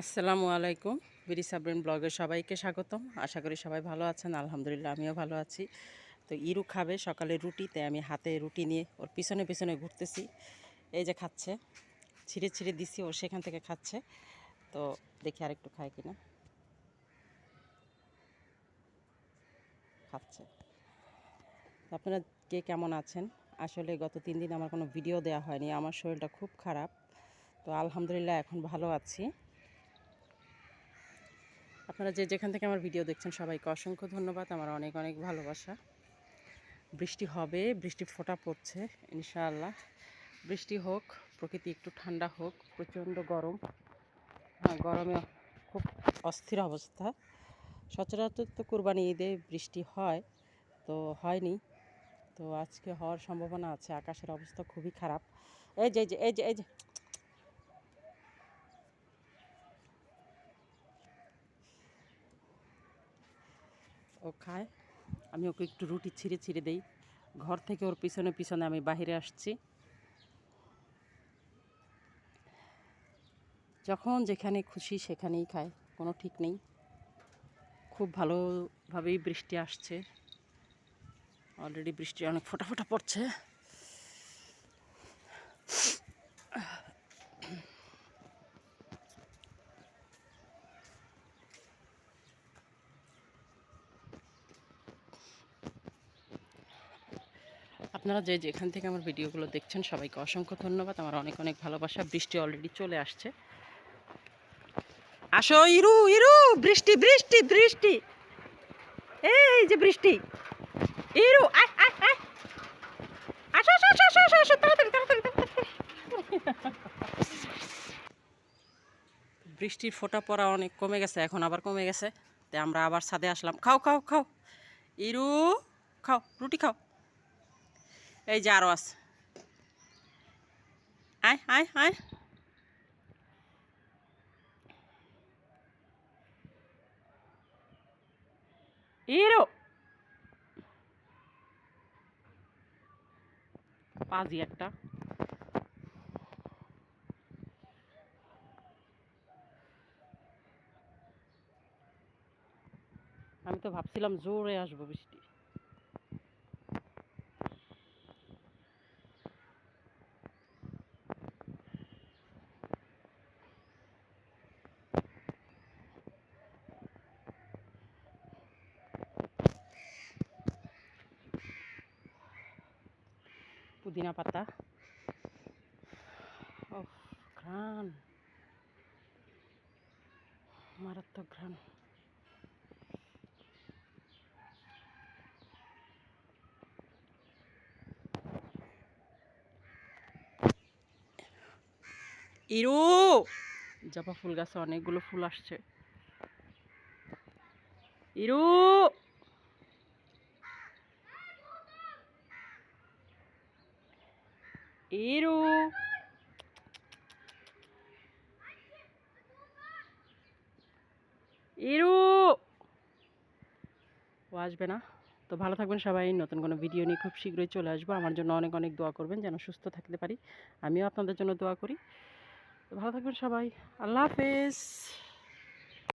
আসসালামু আলাইকুম। বিডি সাবরিন ব্লগে সবাইকে স্বাগতম। আশা করি সবাই ভালো আছেন। আলহামদুলিল্লাহ, আমিও ভালো আছি। তো ইরু খাবে সকালে রুটিতে, আমি হাতে রুটি নিয়ে ওর পিছনে পিছনে ঘুরতেছি। এই যে খাচ্ছে, ছিঁড়ে ছিঁড়ে দিছি, ও সেখান থেকে খাচ্ছে। তো দেখি আরেকটু খায় কিনা। খাচ্ছে। আপনারা কে কেমন আছেন? আসলে গত তিন দিন আমার কোনো ভিডিও দেওয়া হয়নি। আমার শরীরটা খুব খারাপ। তো আলহামদুলিল্লাহ এখন ভালো আছি। আপনারা যে যেখান থেকে আমার ভিডিও দেখছেন, সবাইকে অসংখ্য ধন্যবাদ। আমার অনেক অনেক ভালোবাসা। বৃষ্টি হবে, বৃষ্টি ফোঁটা পড়ছে, ইনশাআল্লাহ। বৃষ্টি হোক, প্রকৃতি একটু ঠান্ডা হোক, প্রচণ্ড গরম। হ্যাঁ গরমে খুব অস্থির অবস্থা। সচরাচর তো কোরবানি ঈদে বৃষ্টি হয়, তো হয়নি। তো আজকে হওয়ার সম্ভাবনা আছে। আকাশের অবস্থা খুবই খারাপ। এই যে এই যে এই যে ও খায়। আমি ওকে একটু রুটি ছিঁড়ে ছিঁড়ে দেই। ঘর থেকে ওর পিছনে পিছনে আমি বাহিরে আসছি। যখন যেখানে খুশি সেখানেই খায়, কোনো ঠিক নেই। খুব ভালোভাবেই বৃষ্টি আসছে। অলরেডি বৃষ্টি অনেক ফোটা ফোটা পড়ছে। আপনারা যে যেখান থেকে আমার ভিডিওগুলো দেখছেন, সবাইকে অসংখ্য ধন্যবাদ। আমার অনেক অনেক ভালোবাসা। বৃষ্টি অলরেডি চলে আসছে। আসো, ইরু ইরু, বৃষ্টি বৃষ্টি বৃষ্টি। এই যে বৃষ্টি। ইরু আসো আসো আসো আসো আসো, তাড়াতাড়ি তাড়াতাড়ি বৃষ্টির ফোঁটা পড়া অনেক কমে গেছে, এখন আবার কমে গেছে। তাই আমরা আবার ছাদে আসলাম। খাও খাও খাও। ইরু, খাও, রুটি খাও। এই যে আরও আছে। ইরো পাজি একটা। আমি তো ভাবছিলাম জোরে আসব বৃষ্টি। পুদিনা পাতা। ও ঘ্রাণ। মারাত্মক ঘ্রাণ। ইরু! জবা ফুল গাছে অনেকগুলো ফুল আসছে। ইরু! ইরু ইরু ও আসবে না? তো ভালো থাকবেন সবাই, নতুন কোনো ভিডিও নিয়ে খুব শীঘ্রই চলে আসব। আমার জন্য অনেক অনেক দোয়া করবেন যেন সুস্থ থাকতে পারি। আমিও আপনাদের জন্য দোয়া করি। তো ভালো থাকবেন সবাই। আল্লাহ হাফেজ।